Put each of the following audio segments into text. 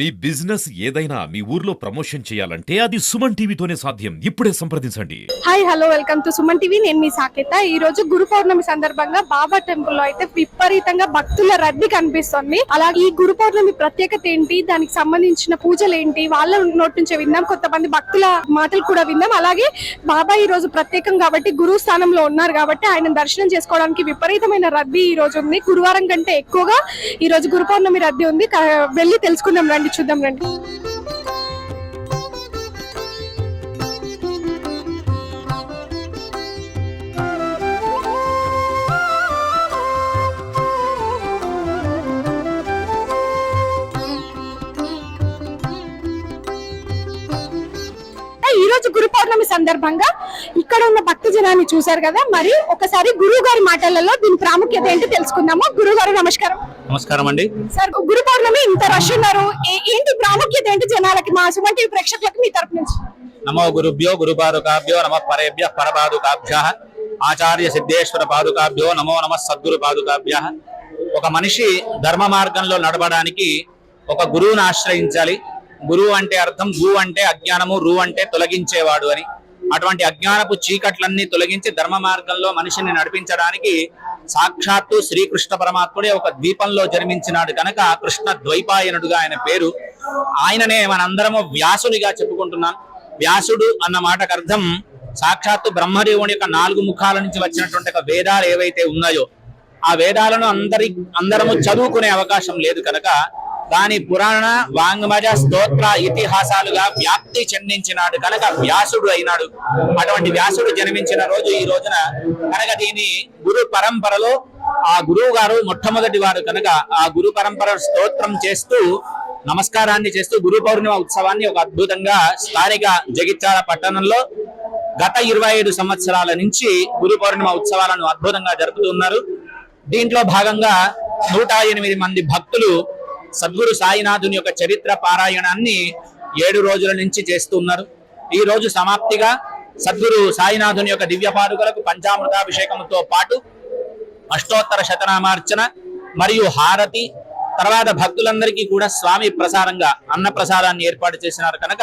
మీ business ఏదైనా మీ ఊర్లో promotion చేయాలంటే అది సుమన్ టీవీతోనే సాధ్యం. ఇప్పుడే సంప్రదించండి. Hi hello welcome to Suman TV. నేను మీ సాకేత. ఈ రోజు గురు పౌర్ణమి సందర్భంగా బాబా టెంపుల్లో అయితే విపరీతంగా భక్తుల రద్దీ కనిపిస్తుంది. అలాగే ఈ గురు పౌర్ణమి ప్రత్యేకత ఏంటి? దానికి సంబంధించిన పూజలు ఏంటి? వాళ్ళ నోటి నుంచే విందాం కొంతమంది భక్తుల మాటలు కూడా విందాం అలాగే బాబా ఈ రోజు ప్రత్యేకం కాబట్టి గురువు స్థానంలో ఉన్నారు కాబట్టి ఆయన దర్శనం చేసుకోవడానికి విపరీతమైన రద్దీ ఈ రోజు ఉంది. గురువారం కంటే ఎక్కువగా ఈ రోజు గురు పౌర్ణమి రద్దీ ఉంది. వెళ్ళి తెలుసుకుందాం రండి. చూద్దాం రండి. ఈ రోజు గురు పౌర్ణమి సందర్భంగా ఇక్కడ ఉన్న భక్త జనాన్ని చూశారు కదా? మరి ఒకసారి గురువు గారి మాటలలో దీని ప్రాముఖ్యత ఏంటి తెలుసుకుందాము? గురువు గారు నమస్కారం. నమస్కారం అండి సార్ గురు పౌర్ణమి ఇంత రష్ ఉన్నారు. ఏంటి ప్రాముఖ్యత ఏంటి జనాలకి మా సుమన్ టీవీ ప్రేక్షకులకు మీ తరపు నుంచి? నమో గురుభ్యో గురుపాదుకాభ్యో నమ పరేభ్య పరపాదుకాభ్య ఆచార్య సిద్ధేశ్వర పాదుకాభ్యో నమో నమ సద్గురు పాదుకాభ్య. ఒక మనిషి ధర్మ మార్గంలో నడవడానికి ఒక గురువుని ఆశ్రయించాలి. గురువు అంటే అర్థం గు అంటే అజ్ఞానము రు అంటే తొలగించేవాడు అని. అటువంటి అజ్ఞానపు చీకట్లన్నీ తొలగించి ధర్మ మార్గంలో మనిషిని నడిపించడానికి సాక్షాత్తు శ్రీకృష్ణ పరమాత్ముడే ఒక ద్వీపంలో జన్మించినాడు కనుక కృష్ణ ద్వైపాయనుడుగా ఆయన పేరు. ఆయననే మనందరము వ్యాసునిగా చెప్పుకుంటున్నాం. వ్యాసుడు అన్న మాటకు అర్థం సాక్షాత్తు బ్రహ్మదేవుని యొక్క నాలుగు ముఖాల నుంచి వచ్చినటువంటి ఒక వేదాలు ఏవైతే ఉన్నాయో ఆ వేదాలను అందరి అందరము చదువుకునే అవకాశం లేదు కనుక దాని పురాణ వాంగ్మజ స్తోత్ర ఇతిహాసాలుగా వ్యాప్తి చెందించినాడు. కనుక వ్యాసుడు అయినాడు. అటువంటి వ్యాసుడు జన్మించిన రోజు ఈ రోజున కనుక దీని గురు పరంపరలో ఆ గురువు గారు మొట్టమొదటి వారు కనుక ఆ గురు పరంపర స్తోత్రం చేస్తూ నమస్కారాన్ని చేస్తూ గురు పౌర్ణిమ ఉత్సవాన్ని ఒక అద్భుతంగా స్థానిక జగిత్యాల పట్టణంలో గత ఇరవై ఐదు సంవత్సరాల నుంచి గురు పౌర్ణిమ ఉత్సవాలను అద్భుతంగా జరుపుతున్నారు దీంట్లో భాగంగా నూట ఎనిమిది మంది భక్తులు సద్గురు సాయినాథుని యొక్క చరిత్ర పారాయణాన్ని ఏడు రోజుల నుంచి చేస్తున్నారు. ఈ రోజు సమాప్తిగా సద్గురు సాయినాథుని యొక్క దివ్య పాదుకలకు పంచామృతాభిషేకంతో పాటు అష్టోత్తర శతనామార్చన మరియు హారతి తర్వాత భక్తులందరికీ కూడా స్వామి ప్రసారంగా అన్న ప్రసారాన్ని ఏర్పాటు చేసినారు. కనుక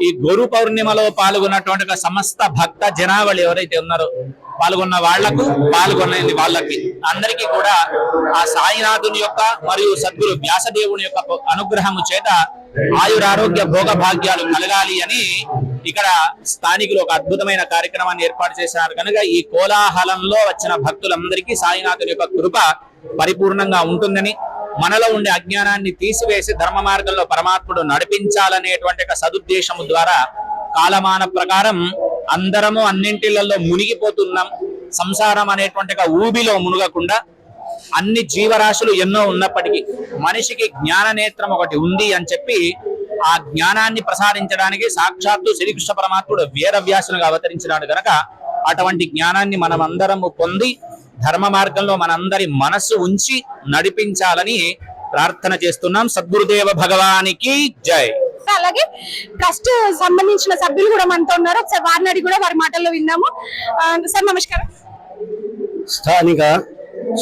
ఈ గురు పౌర్ణిమలో పాల్గొన్నటువంటి సమస్త భక్త జనావళి ఎవరైతే ఉన్నారో పాల్గొన్న వాళ్ళకు పాల్గొనేది వాళ్ళకి అందరికీ కూడా ఆ సాయినాథుని యొక్క మరియు సద్గురు వ్యాసదేవుని యొక్క అనుగ్రహము చేత ఆయురారోగ్య భోగ భాగ్యాలు కలగాలి అని ఇక్కడ స్థానికులు ఒక అద్భుతమైన కార్యక్రమాన్ని ఏర్పాటు చేశారు. కనుక ఈ కోలాహలంలో వచ్చిన భక్తులందరికీ సాయినాథుని యొక్క కృప పరిపూర్ణంగా ఉంటుందని మనలో ఉండే అజ్ఞానాన్ని తీసివేసి ధర్మ మార్గంలో పరమాత్ముడు నడిపించాలనేటువంటి ఒక సదుద్దేశము ద్వారా కాలమాన ప్రకారం అందరము అన్నింటిలలో మునిగిపోతున్నాం. సంసారం అనేటువంటి ఊబిలో మునగకుండా అన్ని జీవరాశులు ఎన్నో ఉన్నప్పటికీ మనిషికి జ్ఞాన నేత్రం ఒకటి ఉంది అని చెప్పి ఆ జ్ఞానాన్ని ప్రసారించడానికి సాక్షాత్తు శ్రీకృష్ణ పరమాత్ముడు వీరవ్యాసునిగా అవతరించినాడు గనక అటువంటి జ్ఞానాన్ని మనం అందరము పొంది ధర్మ మార్గంలో మనందరి మనస్సు ఉంచి నడిపించాలని ప్రార్థన చేస్తున్నాం. సద్గురుదేవ భగవానికి జై. అలాగే ట్రస్ట్ సంబంధించిన సభ్యులు కూడా మనతో ఉన్నారు. ఒకసారి వారిని అడిగి కూడా వారి మాటల్లో ఆ, సార్ నమస్కారం. స్థానిక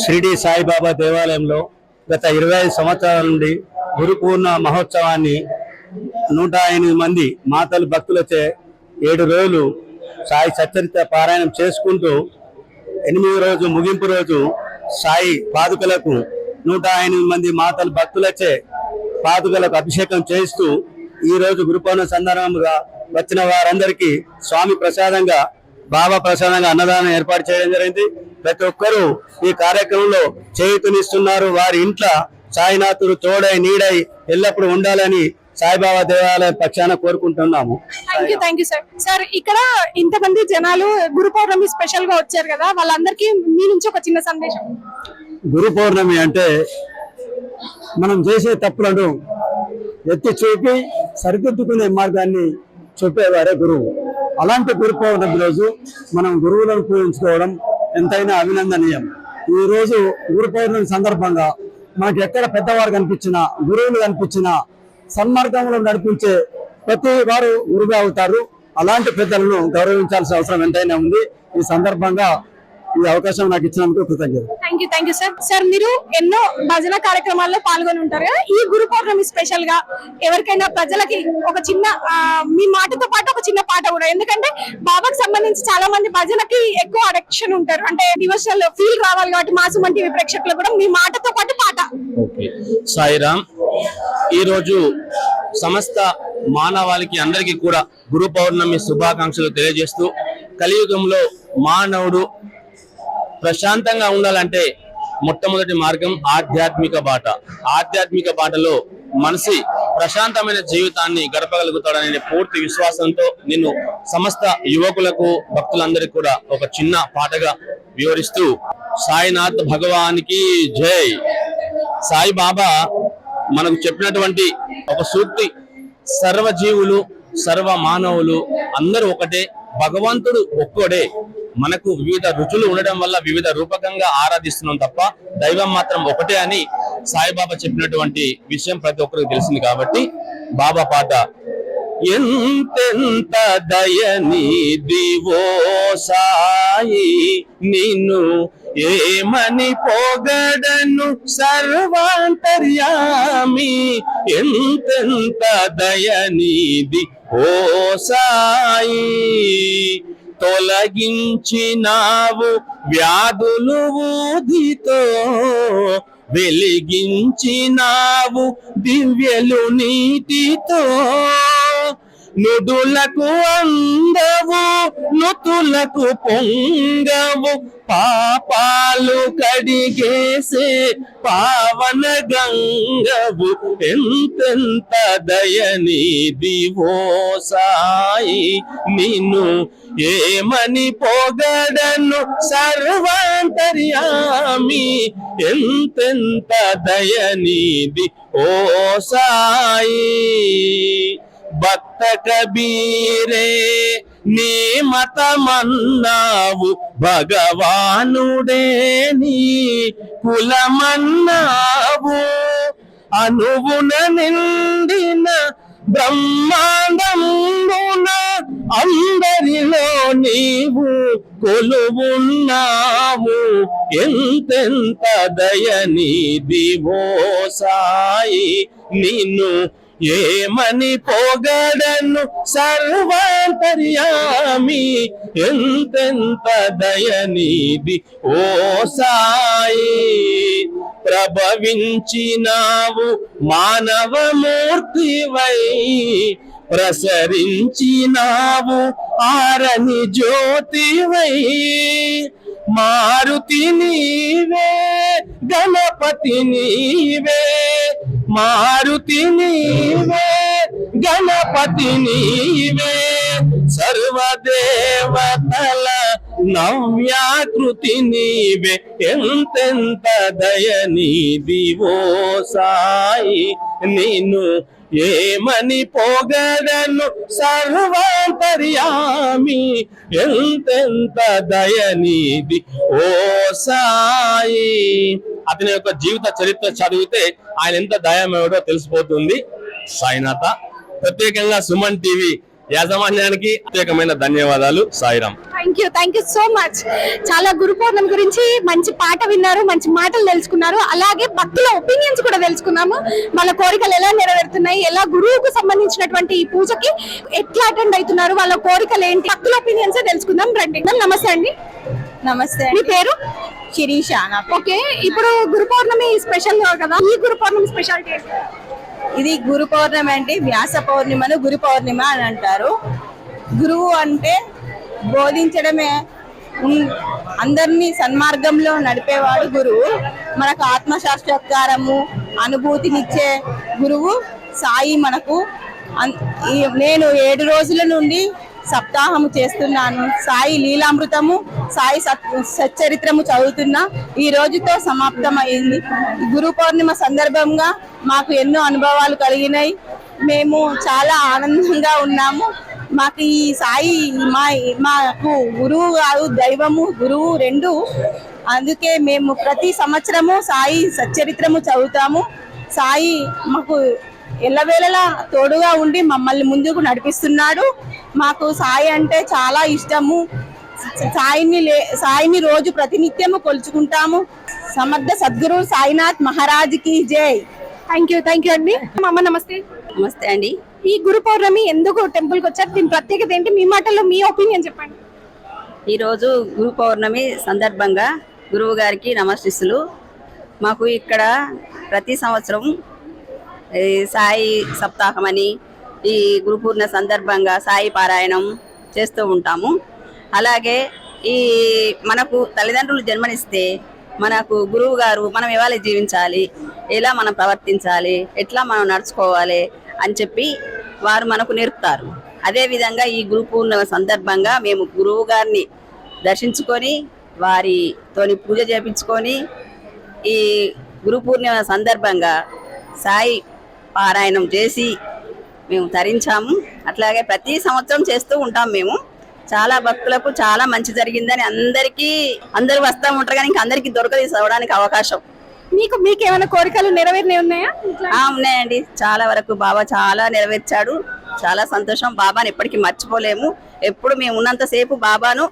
షిరిడి సాయిబాబా దేవాలయంలో గత ఇరవై ఐదు సంవత్సరాల నుండి గురు పూర్ణ మహోత్సవాన్ని నూట ఎనిమిది మంది మాతలు భక్తులచే ఏడు రోజులు సాయి సచ్చరిత పారాయణం చేసుకుంటూ ఎనిమిది రోజు ముగింపు రోజు సాయి పాదుకలకు నూట ఎనిమిది మంది మాతలు భక్తులచే పాదుకలకు అభిషేకం చేస్తూ ఈ రోజు గురు సందర్భంగా వచ్చిన వారందరికీ స్వామి ప్రసాదంగా బాబా ప్రసాదంగా అన్నదానం ఏర్పాటు చేయడం జరిగింది. ప్రతి ఒక్కరూ ఈ కార్యక్రమంలో చేయుతునిస్తున్నారు. వారి ఇంట్లో సాయినాథుడు తోడై నీడై ఎల్లప్పుడూ ఉండాలని సాయిబాబా దేవాలయ పక్షాన కోరుకుంటున్నాము. Thank you thank you sir sir ఇక్కడ ఇంతమంది జనాలు గురు పౌర్ణమి స్పెషల్గా వచ్చారు కదా వాళ్ళందరికీ మీ నుంచి ఒక చిన్న సందేశం. గురు పౌర్ణమి అంటే మనం చేసే తప్పులను ఎత్తి చూపి సరిదిద్దుకునే మార్గాన్ని చూపేవారే గురువు. అలాంటి గురు పౌర్ణమి రోజు మనం గురువులను పూజించుకోవడం ఎంతైనా అభినందనీయం. ఈ రోజు గురు పౌర్ణమి సందర్భంగా మనకి ఎక్కడ పెద్దవారు కనిపించినా గురువులు కనిపించినా సన్మార్గంలో నడిపించే ప్రతి వారు గురువు అవుతారు. అలాంటి పెద్దలను గౌరవించాల్సిన అవసరం ఎంతైనా ఉంది. ఈ సందర్భంగా ఈ అవకాశం నాకు ఇచ్చినందుకు కృతజ్ఞత thank you thank you sir sir మీరు ఎన్నో భజన కార్యక్రమాల్లో పాల్గొని ఉంటారు కదా. ఈ గురు పౌర్ణమి స్పెషల్గా ఎవరికైనా ప్రజలకి ఒక చిన్న మీ మాటతో పాటు ఒక చిన్న పాట కూడా. ఎందుకంటే బాబాకి సంబంధించి చాలా మంది భజనకి ఎక్కువ అడక్షన్ ఉంటారు. అంటే డివోషనల్ ఫీల్ రావాలి కాబట్టి మాసుమన్ టీవీ ప్రేక్షకులు కూడా మీ మాటతో పాటు పాట. ఓకే సాయిరామ్ ఈరోజు సమస్త మానవాళికి అందరికీ కూడా గురు పౌర్ణమి శుభాకాంక్షలు తెలియజేస్తూ కలియుగంలో మానవుడు ప్రశాంతంగా ఉండాలంటే మొట్టమొదటి మార్గం ఆధ్యాత్మిక బాట. ఆధ్యాత్మిక బాటలో మనిషి ప్రశాంతమైన జీవితాన్ని గడపగలుగుతాడనే పూర్తి విశ్వాసంతో నేను సమస్త యువకులకు భక్తులందరికీ కూడా ఒక చిన్న పాటగా వివరిస్తూ సాయినాథ్ భగవానికి జై. సాయిబాబా మనకు చెప్పినటువంటి ఒక సూక్తి సర్వజీవులు సర్వ మానవులు అందరూ ఒకటే భగవంతుడు ఒక్కడే. మనకు వివిధ రుచులు ఉండడం వల్ల వివిధ రూపకంగా ఆరాధిస్తున్నాం తప్ప దైవం మాత్రం ఒకటే అని సాయిబాబా చెప్పినటువంటి విషయం ప్రతి ఒక్కరికి తెలిసింది కాబట్టి బాబా పాట ఎంతెంత దయనిదివో సాయి నిన్ను ఏమని పోగడను సర్వాంతర్యామి? ఎంతెంత దయనిది ఓ సాయి? తొలగించినావు వ్యాధులు ఊదితో వెలిగించినావు దివ్యలు నీటితో. నుదులకు అందవు నుతులకు పొంగవు. పాపాలు కడిగేసే పావన గంగవు. ఎంతెంత దయనీది ఓ సాయి నిన్ను ఏమని పొగడను సర్వాంతర్యామి. ఎంతెంత దయనీది ఓ సాయి భక్త కబీరే నీ మతమన్నావు భగవానుడే నీ కులమన్నావు అనుగుణ నిండిన బ్రహ్మాండమున అందరిలో నీవు కొలువున్నావు. ఎంతెంత దయనీది ఓ సాయి నిన్ను ఏమని పోగడను సర్వాంతర్యామి? ఎంతెంత దయనీది ఓ సాయి? ప్రభవించినావు మానవమూర్తివై ప్రసరించినావు ఆరని జ్యోతివై మారుతి నీవే గణపతి నీవే. మారుతి నీవే గణపతి నీవే. సర్వదేవతల నవ్యాకృతి నీవే. ఎంతెంత దయనీది ఓ సాయి. నిన్ను ఏమని పోగదను సర్వాంతర్యామి? ఎంతెంత దయనీది ఓ సాయి? అతని యొక్క జీవిత చరిత్ర చదివితే ఆయన ఎంత దయమేవడో తెలిసిపోతుంది. సాయినాథ ప్రత్యేకంగా సుమన్ టీవీ యాజమాన్యానికి ప్రత్యేకమైన ధన్యవాదాలు Sairam. Thank you thank you so much చాలా గురు పౌర్ణమి గురించి మంచి పాట విన్నారు మంచి మాటలు తెలుసుకున్నారు. అలాగే భక్తుల ఒపీనియన్స్ కూడా తెలుసుకున్నాము. వాళ్ళ కోరికలు ఎలా నెరవేరుతున్నాయి ఎలా గురువుకు సంబంధించినటువంటి ఈ పూజకి ఎట్లా అటెండ్ అవుతున్నారు వాళ్ళ కోరికలు ఏంటి భక్తుల ఒపీనియన్స్ తెలుసుకుందాం. రండి. నమస్తే అండి. నమస్తే మీ పేరు? శిరీష. ఓకే ఇప్పుడు గురు పౌర్ణమి స్పెషల్ కదా. ఈ గురు పౌర్ణమి స్పెషాలిటీ ఇది గురు పౌర్ణమి అంటే వ్యాస పౌర్ణిమను గురు పౌర్ణిమ అని అంటారు. గురువు అంటే బోధించడమే. ఉన్- అందరినీ సన్మార్గంలో నడిపేవాడు గురువు. మనకు ఆత్మశాస్త్రకారము అనుభూతినిచ్చే గురువు సాయి మనకు. అన్- ఈ- నేను ఏడు రోజుల నుండి సప్తాహము చేస్తున్నాను. సాయి లీలామృతము సాయి సత్ సచ్చరిత్రము చదువుతున్నా. ఈ రోజుతో సమాప్తమైంది. గురు పౌర్ణిమ సందర్భంగా మాకు ఎన్నో అనుభవాలు కలిగినాయి. మేము చాలా ఆనందంగా ఉన్నాము. మాకు ఈ సాయి మా మాకు గురువు కాదు దైవము గురువు రెండు. అందుకే మేము ప్రతి సంవత్సరము సాయి సచ్చరిత్రము చదువుతాము. సాయి మాకు ఎల్లవేళలా తోడుగా ఉండి మమ్మల్ని ముందుకు నడిపిస్తున్నాడు. మాకు సాయి అంటే చాలా ఇష్టము. సాయిని లే- సాయిని రోజు ప్రతినిత్యము కొలుచుకుంటాము. సమర్థ సద్గురు సాయినాథ్ మహారాజ్కి జై. థ్యాంక్ యూ థ్యాంక్ యూ అండి. అమ్మ నమస్తే. నమస్తే అండి. ఈ గురు పౌర్ణమి ఎందుకు టెంపుల్కి వచ్చారు? దీని ప్రత్యేకత ఏంటి? మీ మాటల్లో మీ ఒపీనియన్ చెప్పండి. ఈరోజు గురు పౌర్ణమి సందర్భంగా గురువు గారికి నమస్తిస్తులు మాకు ఇక్కడ ప్రతి సంవత్సరం సాయి సప్తాహం అని ఈ గురుపూర్ణ సందర్భంగా సాయి పారాయణం చేస్తూ ఉంటాము. అలాగే ఈ మనకు తల్లిదండ్రులు జన్మనిస్తే మనకు గురువు గారు మనం ఇవాళ జీవించాలి ఎలా మనం ప్రవర్తించాలి ఎట్లా మనం నడుచుకోవాలి అని చెప్పి వారు మనకు నేర్పుతారు. అదేవిధంగా ఈ గురు పూర్ణిమ సందర్భంగా మేము గురువు గారిని దర్శించుకొని వారితోని పూజ చేపించుకొని ఈ గురు పూర్ణిమ సందర్భంగా సాయి పారాయణం చేసి మేము తరించాము. అట్లాగే ప్రతి సంవత్సరం చేస్తూ ఉంటాం మేము. చాలా భక్తులకు చాలా మంచి జరిగిందని అందరికీ అందరూ వస్తూ ఉంటారు కానీ ఇంకా అందరికీ దొరకదు చదవడానికి అవకాశం. మీకు మీకు ఏమైనా కోరికలు నెరవేరినవి ఉన్నాయా? ఆ, ఉన్నాయండి. చాలా వరకు బాబా చాలా నెరవేర్చాడు. చాలా సంతోషం. బాబాని ఎప్పటికీ మర్చిపోలేము. ఎప్పుడు మేము ఉన్నంతసేపు బాబాను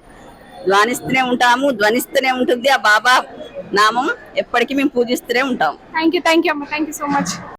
ధ్వనిస్తూనే ఉంటాము ధ్వనిస్తూనే ఉంటుంది ఆ బాబా నామం. ఎప్పటికీ మేము పూజిస్తూనే ఉంటాం. థ్యాంక్ యూ థ్యాంక్ యూ అమ్మ. Thank you so much